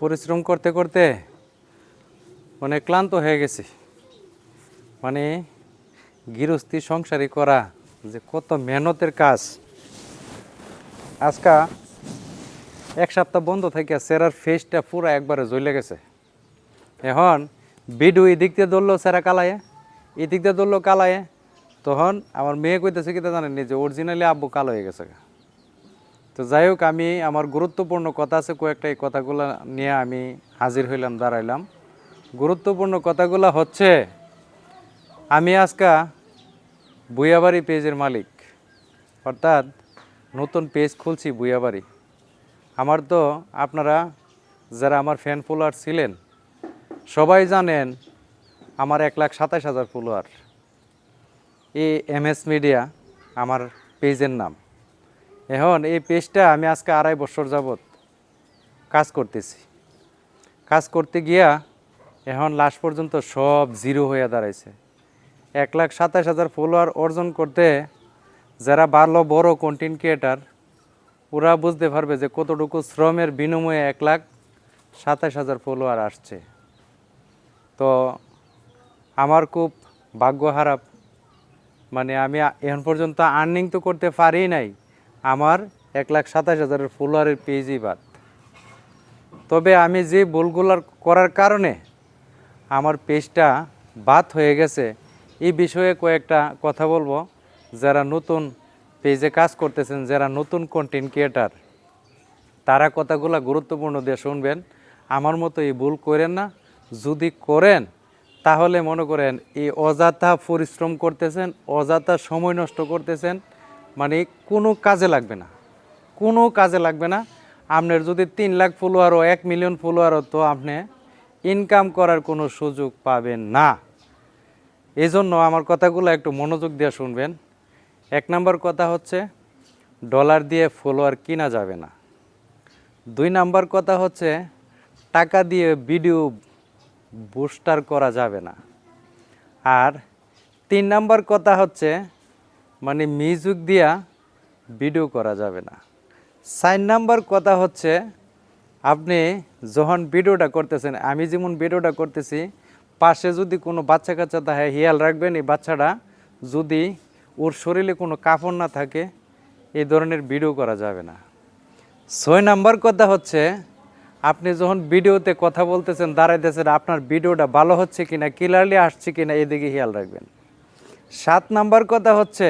পরিশ্রম করতে করতে অনেক ক্লান্ত হয়ে গেছি। মানে গৃহস্থী সংসারী করা যে কত মেহনতের কাজ। আজকা এক সপ্তাহ বন্ধ থেকে সেরার ফেসটা পুরো একবারে জ্বলে গেছে। এখন বিডু এদিক দিয়ে ধরলো সেরা কালায়ে এদিক দিয়ে ধরলো কালায়ে তখন আমার মেয়ে কইতেছে কি তা জানেন যে অরিজিনালি আব্বু কালো হয়ে গেছে তো যাই হোক, আমি আমার গুরুত্বপূর্ণ কথা আছে, কয়েকটা এই কথাগুলো নিয়ে আমি হাজির হইলাম, দাঁড়াইলাম। গুরুত্বপূর্ণ কথাগুলো হচ্ছে, আমি আজকা বুয়াবাড়ি পেজের মালিক। অর্থাৎ নতুন পেজ খুলছি বুয়াবাড়ি আমার তো আপনারা যারা আমার ফ্যান ফলোয়ার ছিলেন, সবাই জানেন আমার এক লাখ সাতাশ হাজার ফলোয়ার এই এম এস মিডিয়া আমার পেজের নাম। এখন এই পেজটা আমি আজকে আড়াই বছর যাবত কাজ করতেছি। কাজ করতে গিয়া এখন লাস্ট পর্যন্ত সব জিরো হয়ে দাঁড়াইছে। এক লাখ সাতাশ হাজার ফলোয়ার অর্জন করতে যারা ভালো বড় কন্টেন্ট ক্রিয়েটার ওরা বুঝতে পারবে যে কতটুকু শ্রমের বিনিময়ে এক লাখ সাতাশ হাজার ফলোয়ার আসছে। তো আমার খুব ভাগ্য খারাপ। মানে আমি এখন পর্যন্ত আর্নিং তো করতে পারি নাই। আমার এক লাখ সাতাশ হাজারের ফলোয়ারের পেজই বাদ। তবে আমি যে ভুলগুলার করার কারণে আমার পেজটা বাদ হয়ে গেছে, এই বিষয়ে কয়েকটা কথা বলব। যারা নতুন পেজে কাজ করতেছেন, যারা নতুন কন্টেন্ট ক্রিয়েটার তারা কথাগুলো গুরুত্বপূর্ণ দিয়ে শুনবেন। আমার মতো এই ভুল করেন না। যদি করেন, তাহলে মনে করেন এই অযথা পরিশ্রম করতেছেন, অযথা সময় নষ্ট করতেছেন মানে কোনো কাজে লাগবে না। কোনো কাজে লাগবে না। আপনার যদি তিন লাখ ফলোয়ারও এক মিলিয়ন ফলোয়ারও তো আপনি ইনকাম করার কোনো সুযোগ পাবেন না। এই জন্য আমার কথাগুলো একটু মনোযোগ দিয়ে শুনবেন। এক নম্বর কথা হচ্ছে ডলার দিয়ে ফলোয়ার কিনা যাবে না। দুই নাম্বার কথা হচ্ছে, টাকা দিয়ে ভিডিও বুস্টার করা যাবে না। আর তিন নাম্বার কথা হচ্ছে মানে মিউজিক দিয়া ভিডিও করা যাবে না। চার নাম্বার কথা হচ্ছে, আপনি যখন ভিডিওটা করতেছেন, আমি যেমন ভিডিওটা করতেছি, পাশে যদি কোনো বাচ্চা কাচ্চা থাকে হিয়াল রাখবেন এই বাচ্চাটা যদি ওর শরীরে কোনো কাপড় না থাকে, এই ধরনের ভিডিও করা যাবে না। ছয় নাম্বার কথা হচ্ছে, আপনি যখন ভিডিওতে কথা বলতেছেন, দাঁড়াইতেছেন, আপনার ভিডিওটা ভালো হচ্ছে কিনা, ক্লিয়ারলি আসছে কিনা, এদিকে খেয়াল রাখবেন। সাত নাম্বার কথা হচ্ছে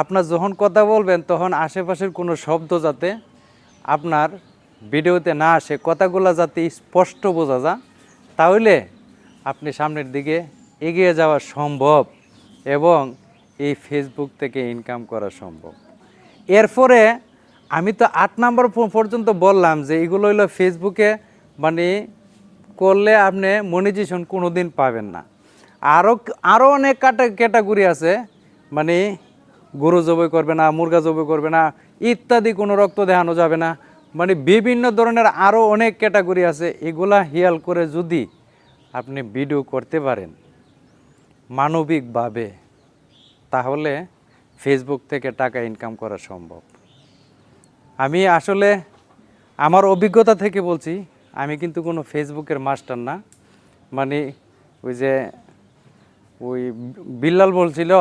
আপনার যখন কথা বলবেন, তখন আশেপাশের কোনো শব্দ যাতে আপনার ভিডিওতে না আসে, কথাগুলো যাতে স্পষ্ট বোঝা যায়, তাহলে আপনি সামনের দিকে এগিয়ে যাওয়া সম্ভব এবং এই ফেসবুক থেকে ইনকাম করা সম্ভব। এরপরে আমি তো আট নাম্বার পর্যন্ত বললাম যে এগুলো হইল ফেসবুকে মানে করলে আপনি মনিটেশন কোনো দিন পাবেন না। আরও আরও অনেক ক্যাটাগরি আছে মানে গরু জবই করবে না, মুরগা জবই করবে না, ইত্যাদি কোনো রক্ত দেখানো যাবে না। মানে বিভিন্ন ধরনের আরও অনেক ক্যাটাগরি আছে, এগুলা হিয়াল করে যদি আপনি ভিডিও করতে পারেন মানবিকভাবে, তাহলে ফেসবুক থেকে টাকা ইনকাম করা সম্ভব। আমি আসলে আমার অভিজ্ঞতা থেকে বলছি, আমি কিন্তু কোনো ফেসবুকের মাস্টার না। মানে ওই যে ওই বিল্লাল বলছিল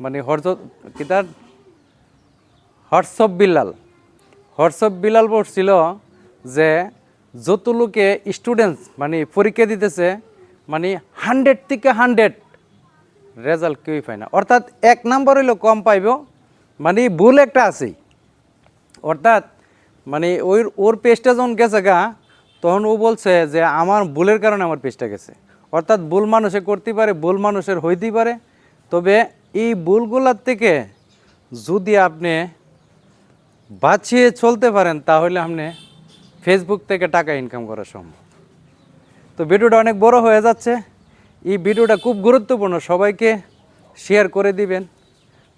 মানে হরজ কি তার? হোয়াটসঅ্যাপ বিল্লাল হোয়াটসঅ্যাপ বিল্লাল বলছিল যে যত লোকে স্টুডেন্টস মানে পরীক্ষা দিতেছে মানে হান্ড্রেড থেকে হান্ড্রেড রেজাল্ট কেউই পায় না। অর্থাৎ এক নাম্বার হইল কম পাইব মানে ভুল একটা আছেই। অর্থাৎ মানে ওই ওর পেজটা যখন গেছে গা, তখন ও বলছে যে আমার ভুলের কারণে আমার পেজটা গেছে। অর্থাৎ ভুল মানুষে করতে পারে, ভুল মানুষের হইতেই পারে। তবে এই ভুলগুলার থেকে যদি আপনি বাঁচিয়ে চলতে পারেন, তাহলে আপনি ফেসবুক থেকে টাকা ইনকাম করা সম্ভব। তো ভিডিওটা অনেক বড় হয়ে যাচ্ছে। এই ভিডিওটা খুব গুরুত্বপূর্ণ। সবাইকে শেয়ার করে দিবেন।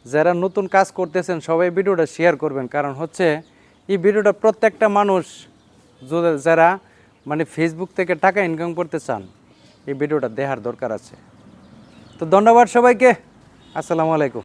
যারা নতুন কাজ করতেছেন, সবাই ভিডিওটা শেয়ার করবেন। কারণ হচ্ছে, এই ভিডিওটা প্রত্যেকটা মানুষ যারা মানে ফেসবুক থেকে টাকা ইনকাম করতে চান, এই ভিডিওটা দেখার দরকার আছে। তো ধন্যবাদ সবাইকে। আসসালামু আলাইকুম।